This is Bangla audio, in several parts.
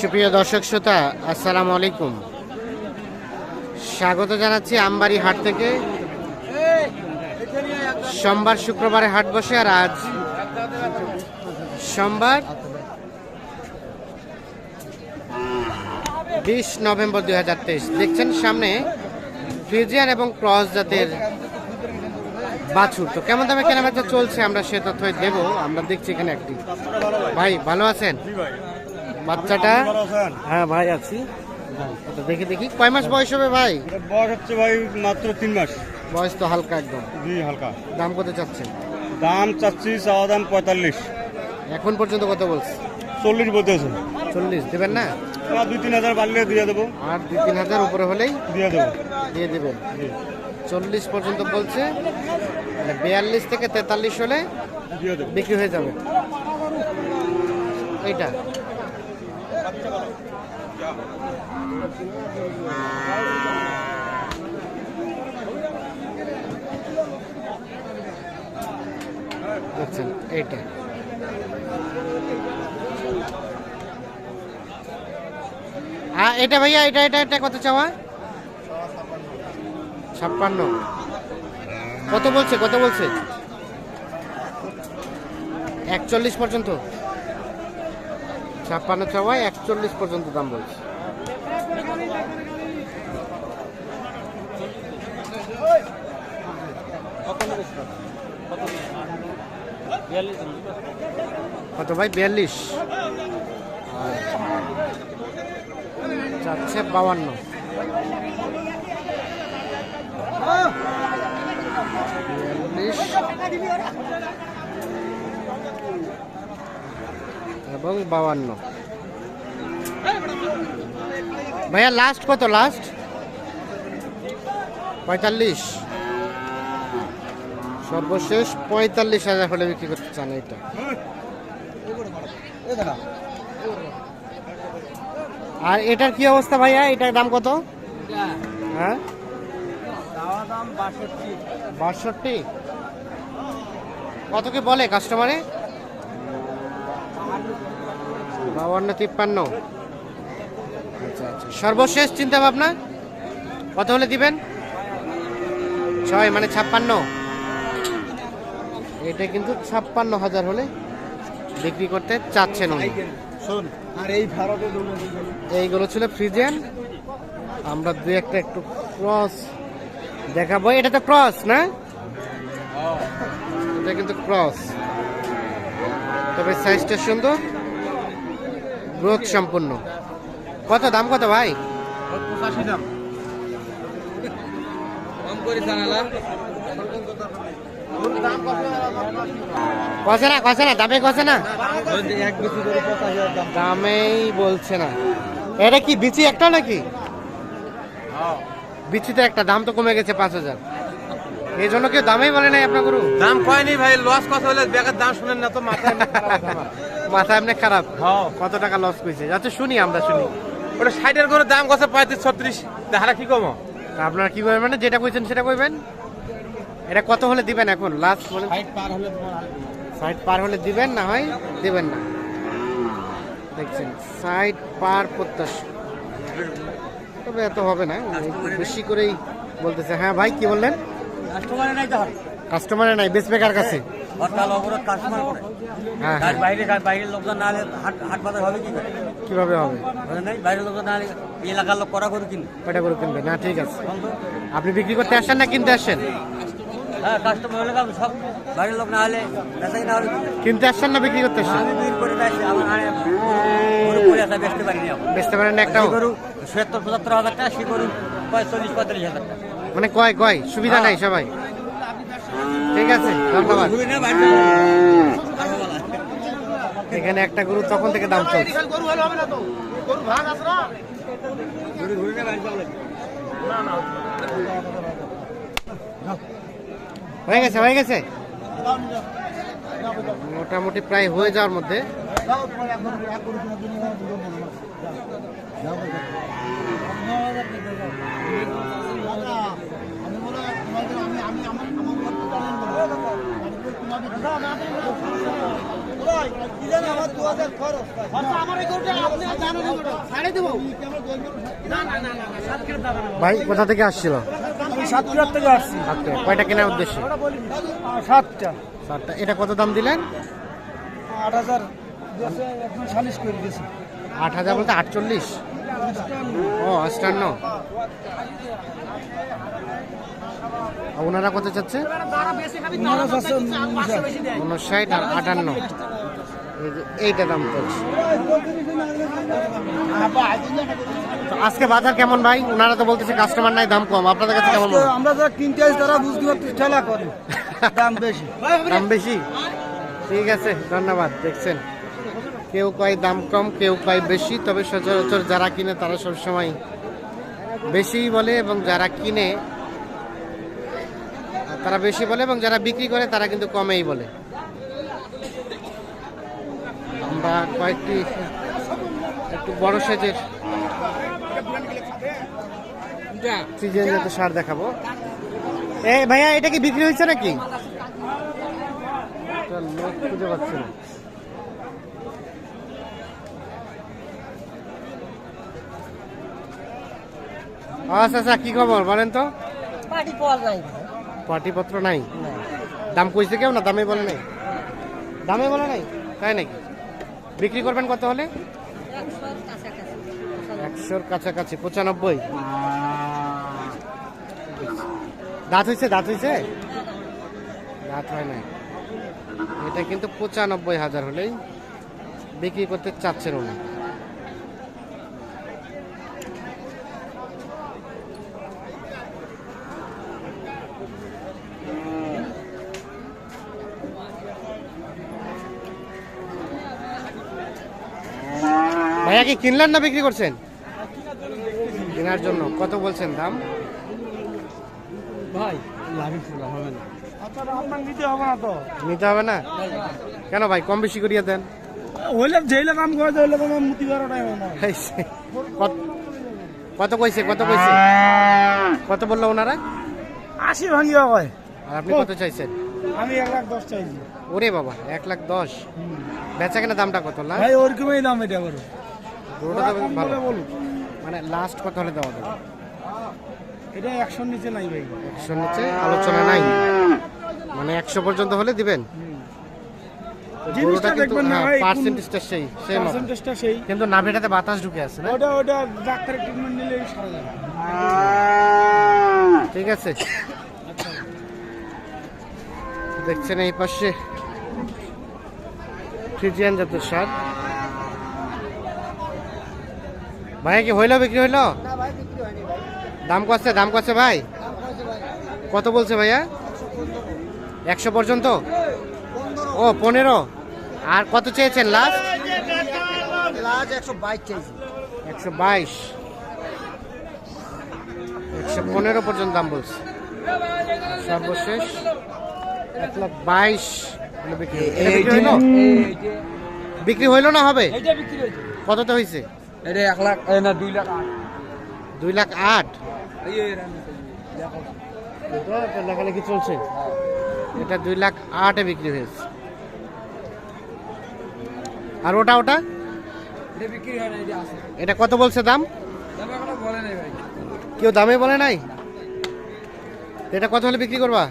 সুপ্রিয় দর্শক শ্রোতা, আসসালামু আলাইকুম। স্বাগত জানাচ্ছি আমবাড়ি হাট থেকে। সোমবার শুক্রবারে হাট বসে আর আজ সোমবার বিশ নভেম্বর দুই হাজার তেইশ। দেখছেন সামনে ফ্রিজিয়ান এবং ক্রস জাতের বাছুর। তো কেমন দামে কেনাবেচা চলছে আমরা সে তথ্য দেবো। আমরা দেখছি এখানে একটি। ভাই, ভালো আছেন? বাচ্চাটা? হ্যাঁ ভাই আছি। দেখি দেখি। কয় মাস বয়স হবে ভাই? বয়স হচ্ছে ভাই মাত্র তিন মাস। বয়স তো হালকা একদম। জি হালকা। দাম কত চাচ্ছেন দাম চাচ্ছি চাওয়া দাম পঁয়তাল্লিশ। এখন পর্যন্ত কত বলছে? চল্লিশ বলতেছে চল্লিশ দেবেন না? দুই তিন হাজার বাড়লে দিয়ে দেবো। আর দুই তিন হাজার উপরে হলেই দিয়ে দেবো। দিয়ে দেবেন। চল্লিশ পর্যন্ত বলছে। মানে বিয়াল্লিশ থেকে তেতাল্লিশ হলে বিক্রি হয়ে যাবে। এইটা। দেখছেন, এইটা। হ্যাঁ এটা ভাইয়া এটা এটা এটা কত চাওয়া? ছাপ্পান্ন। কত বলছে কত বলছে? একচল্লিশ পর্যন্ত। ছাপ্পান্ন চাওয়ায় একচল্লিশ পর্যন্ত দাম বলছে। কত ভাই? বিয়াল্লিশ। চাচ্ছে বাউান্ন। বিয়াল্লিশ। এবং বাউান্ন ভাইয়া লাস্ট কত লাস্ট পঁয়তাল্লিশ। সর্বশেষ পঁয়তাল্লিশ হাজার হলে বিক্রি করতে চান এটা আর এটার কি অবস্থা ভাইয়া? এটার দাম কত? হ্যাঁ? বাষট্টি? কত কি বলে কাস্টমারে? বাউান্ন তিপ্পান্ন। আচ্ছা আচ্ছা সর্বশেষ চিন্তা ভাবনা কত হলে দিবেন? ছয় মানে ছাপ্পান্ন। এটা কিন্তু ছাপ্পান্ন হাজার হলে বিক্রি করতে চাচ্ছেন উনি। আর এই এইগুলো ছিল ফ্রিজিয়ান। আমরা দু একটা একটু ক্রস দেখাবো। এটা তো ক্রস না? এটা কিন্তু ক্রস। তবে সাইজটা সুন্দর। গ্রোথ সম্পূর্ণ। কত দাম কত ভাই? পঁচাশি দাম। কষে না কষে না দামে কষে না? দামেই বলছে না। এটা কি বিচি একটা নাকি? বিচিতে একটা দাম তো কমে গেছে পাঁচ হাজার। এই জন্য কেউ দামেই বলে নাই আপনার গরু। দাম কয়নি ভাই লস কত হলে ব্যাগের দাম শুনেন না তো মাথা মাথা এমনি খারাপ। হ্যাঁ কত টাকা লস করেছে? যাতে শুনি আমরা শুনি। ওটা ষাটের করে দাম কত? পঁয়ত্রিশ ছত্রিশ। তাহারা কি কম আপনারা কি করবেন? মানে যেটা কইছেন সেটা কইবেন? এটা কত হলে দিবেন এখন? লাস্ট বলেন। হাইট পার হলে সাইড পার হলে দিবেন না হয় দিবেন না। দেখছেন সাইড পার প্রত্যাশা। তবে এত হবে না বেশি করেই বলতেছে। হ্যাঁ ভাই কি বললেন? কাস্টমারে নাই তো কাস্টমারে নাই বেচবে কার কাছে? হরতাল অবরোধ কাস্টমার করে হ্যাঁ তার হ্যাঁ বাইরে বাইরের লোকজন না হলে হাট হাট বাজার হবে কি করে কীভাবে হবে? নাই বাইরের লোকজন না হলে এলাকার লোক করা করে কিনবে কয়টা করে কিনবে না ঠিক আছে আপনি বিক্রি করতে আসছেন না কিনতে আসছেন হ্যাঁ কাস্টমার হলে সব বাইরের লোক না হলে বেচা কিনা হলে কিনতে আসছেন না বিক্রি করতে আসছেন আমি বিক্রি করে যাচ্ছি আমার গরু আছে বেচতে পারিনি বেচতে পারেন না এই গরু সত্তর পঁচাত্তর হাজার টাকা সে গরু পঁয়তাল্লিশ পঁয়তাল্লিশ হাজার টাকা। মানে কয় কয়? সুবিধা নাই সবাই? ঠিক আছে ধন্যবাদ এখানে একটা গরু তখন থেকে দাম চলছে হয়ে গেছে হয়ে গেছে মোটামুটি প্রায় হয়ে যাওয়ার মধ্যে ভাই। কোথা থেকে আসছিল? সাতক্ষীরার থেকে আসছি। আচ্ছা কয়টা কেনার উদ্দেশ্যে? সাতটা। সাতটা। এটা কত দাম দিলেন? আট হাজার। সালিশ করে দিয়েছি। আট হাজার বলতে আটচল্লিশ? ও অষ্টান্ন আর ওনারা কত চাচ্ছে উনষাট আর আটান্ন। এইটা দাম তো আজকে বাজার কেমন ভাই? ওনারা তো বলতেছে কাস্টমার নাই দাম কম। আপনাদের কাছে কেমন মনে আমরা যারা কিনতে আসি তারা বুঝতে পারছি ঠেলা করে। দাম বেশি। দাম বেশি? ঠিক আছে ধন্যবাদ দেখছেন। কেউ কয় দাম কম কেউ কয় বেশি তবে সচরাচর যারা কিনে তারা সবসময় বেশিই বলে এবং যারা কিনে তারা বেশি বলে এবং যারা বিক্রি করে তারা কিন্তু কমেই বলে। আমরা কয়েকটি একটু বড় সাইজের সিজন যাতে সার দেখাবো। এই ভাইয়া এটা কি বিক্রি হয়েছে নাকি? লোক খুঁজে পাচ্ছি না। আচ্ছা আচ্ছা কি খবর বলেন তো? পাটিপত্র নাই। দাম কইছে কেউ না? দামে বলে নাই? দামে বলে নাই? তাই নাকি? বিক্রি করবেন কত হলে? একশোর কাছাকাছি, পঁচানব্বই। দাঁত হয়েছে দাঁত হয়েছে? দাঁত হয় নাই। এটা কিন্তু পঁচানব্বই হাজার হলেই বিক্রি করতে চাচ্ছেন উনি। কি কিনলেন না বিক্রি করছেন? কেনার জন্য। কত বলছেন দাম? ভাই হবে না। নিতে হবে না? কেন ভাই কম বেশি করিয়ে দেন। কত- কইছে কত কইছে? কত বলল ওনারা? আশি ভাঙিয়া হয় আর আপনি কত চাইছেন? আমি এক লাখ দশ চাইছি। ওরে বাবা এক লাখ দশ। বেচা কেনা দামটা কত না? ভাই ওরকমই দাম এটা করো। গরুটা তো ভালো। বলুন মানে লাস্ট কত হলে দেওয়া যাবে? এটা একশোর নিচে নাই ভাই। একশোর নিচে আলোচনা নাই। মানে একশো পর্যন্ত হলে দিবেন। জিনিসটা দেখবেন না ভাই পার্সেন্টেজটা সেই সেই মতো। পার্সেন্টেজটা সেই। কিন্তু নাভিটাতে বাতাস ঢুকে আছে না? ওটা ওটা ডাক্তারের ট্রিটমেন্ট নিলে সারা যাবে। ঠিক আছে। দেখছেন এই পাশে। ফ্রিজিয়ান জাতের সার। ভাইয়া কি হইল বিক্রি হইল? দাম কচ্ছে দাম কচ্ছে ভাই? কত বলছে ভাইয়া? একশো পর্যন্ত? ও পনেরো। আর কত চেয়েছেন লাস্ট লাজ একশো বাইশ চাইছি একশো পনেরো পর্যন্ত দাম বলছে। সর্বশেষ এক লাখ বাইশ। বিক্রি। হইল? বিক্রি হইল না হবে? এইটা বিক্রি হয়েছে। কততে হয়েছে এটা এক লাখ না দুই লাখ আট? দুই লাখ আট লেখালেখি চলছে? এটা দুই লাখ আটে বিক্রি হয়েছে। আর ওটা ওটা? এটা কত বলছে দাম? কেউ দামে বলে নাই? এটা কত হলে বিক্রি করবা?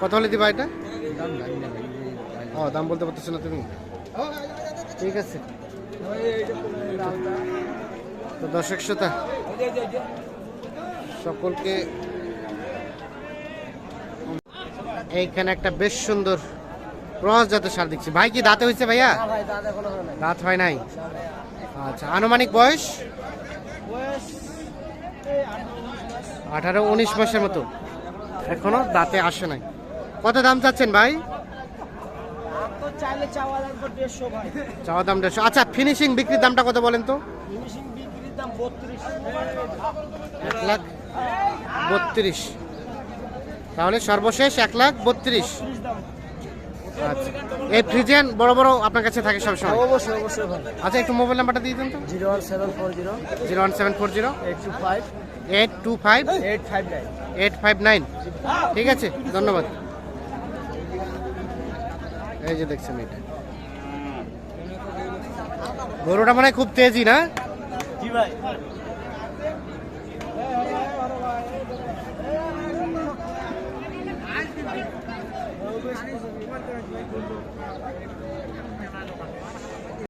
কত হলে দিবা এটা? ও দাম বলতে পারতেছো না তুমি। ঠিক আছে। তো দর্শক শ্রোতা সকলকে এইখানে একটা বেশ সুন্দর ক্রস জাতের সার দেখছি ভাই কি দাঁতে হয়েছে ভাইয়া? দাঁত হয় নাই। আচ্ছা আনুমানিক বয়স আঠারো উনিশ মাসের মতো এখনও দাঁতে আসে নাই? কত দাম চাচ্ছেন ভাই চাইলে চাওয়া লাগবে দেড়শো ভাই। চাওয়া দাম দেড়শো। আচ্ছা ফিনিশিং বিক্রির দামটা কত বলেন তো? ফিনিশিং বিক্রির দাম বত্রিশ। এক লাখ বত্রিশ। তাহলে সর্বশেষ এক লাখ বত্রিশ। আচ্ছা। এই ফ্রিজিয়ান বড় বড় আপনার কাছে থাকে সবসময়? অবশ্যই অবশ্যই ভাই আচ্ছা একটু মোবাইল নাম্বারটা দিয়ে দেন তো। Zero one seven four zero. Zero one seven four zero. Eight two five. Eight two five. Eight five nine. Eight five nine. ঠিক আছে ধন্যবাদ। এই যে দেখছেন এটা। গরুটা মানে খুব তেজি না? জি ভাই।